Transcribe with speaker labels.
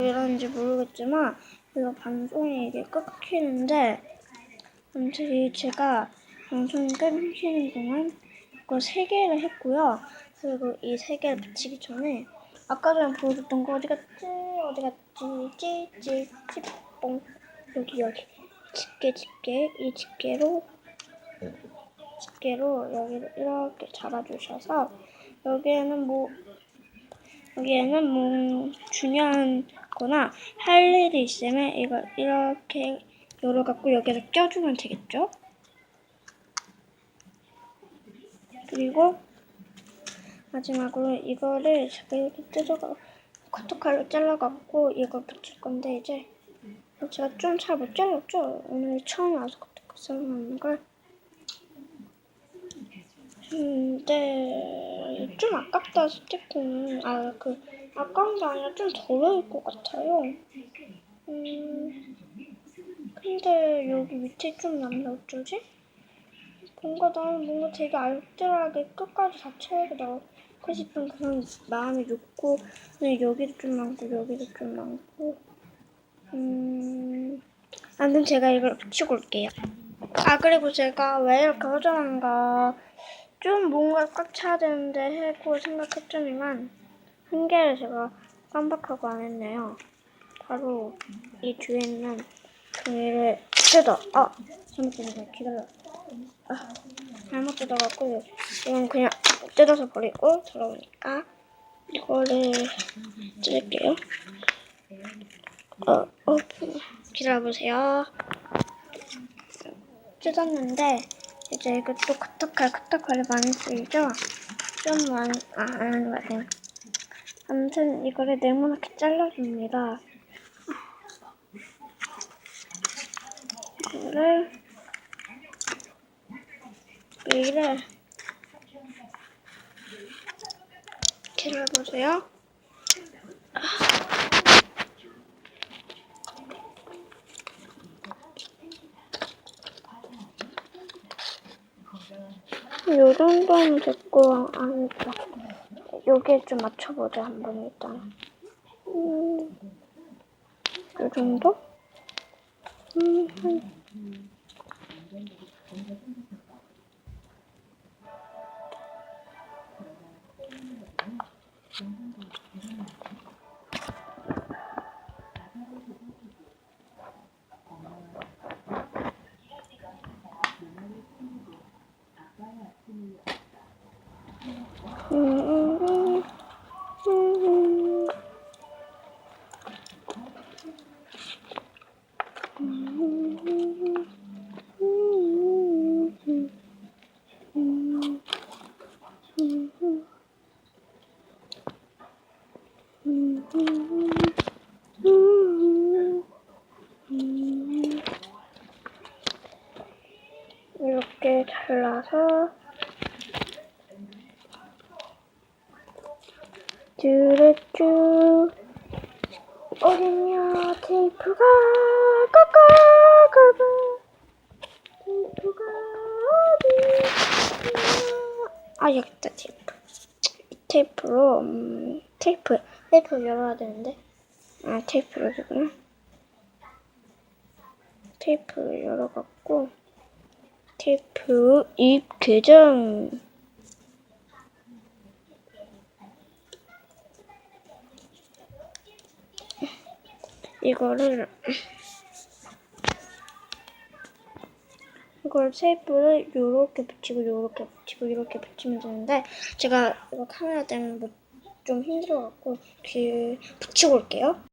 Speaker 1: 이런지 모르겠지만 이거 방송이 이게 끊기는데 아무튼 이 제가 방송이 끊기는 동안 이거 세 개를 했고요. 그리고 이 세 개를 붙이기 전에 아까 전에 보여줬던 거 어디 갔지? 어디 갔지? 찌 찌 찌뽕 여기 여기 집게 집게 이 집게로 집게로 여기를 이렇게 잡아주셔서 여기에는 뭐 여기에는 뭐 중요한 거나 할 일이 있으면 이걸 이렇게 열어갖고 여기다 껴주면 되겠죠? 그리고 마지막으로 이거를 제가 이렇게 뜯어가 커터칼로 잘라갖고 이걸 붙일 건데 이제 제가 좀 잘 못 잘랐죠? 오늘 처음 와서 커터칼 사용하는 걸 근데 좀 아깝다 스티커는 아 그 아까운 게 아니라 좀 더러울 것 같아요. 음 근데 여기 밑에 좀 남네 어쩌지? 뭔가 나는 뭔가 되게 알뜰하게 끝까지 다 채우고 나고 싶은 그런 마음이 좋고 근데 여기도 좀 많고 여기도 좀 많고 음 아무튼 제가 이걸 붙이고 올게요. 아 그리고 제가 왜 이렇게 허전한가 좀 뭔가 꽉 차야 되는데 하고 생각했더니만 한 개를 제가 깜빡하고 안 했네요. 바로 이 뒤에 있는 종이를 뜯어. 아 잘못 뜯었네. 기다려. 아 잘못 뜯어갖고 이건 그냥 뜯어서 버리고 들어오니까 이거를 뜯을게요. 어, 어, 기다려보세요. 뜯었는데 이제 이것도 커터칼 커터칼이 많이 쓰이죠? 좀 많이 아 아닌 것 같아요. 아무튼 이거를 네모나게 잘라줍니다. 이거를 여기를 기다려보세요. 요 정도는 됐고 아니다. 여기에 좀 맞춰보자 한번 일단. 음, 요 정도? 음, 한. 이렇게 잘라서 쭈르쭈. 어딨냐 테이프가 까까까까 테이프가 어디 아 여기 있다 테이프. 이 테이프로 음, 테이프 테이프 열어야 되는데. 아 테이프로 여기구나. 테이프를 열어갖고 테이프 입 교정. 이거를 이걸 테이프를 요렇게 붙이고 요렇게 붙이고 이렇게 붙이면 되는데 제가 이거 카메라 때문에 뭐 좀 힘들어갖고 이렇게 붙이고 올게요.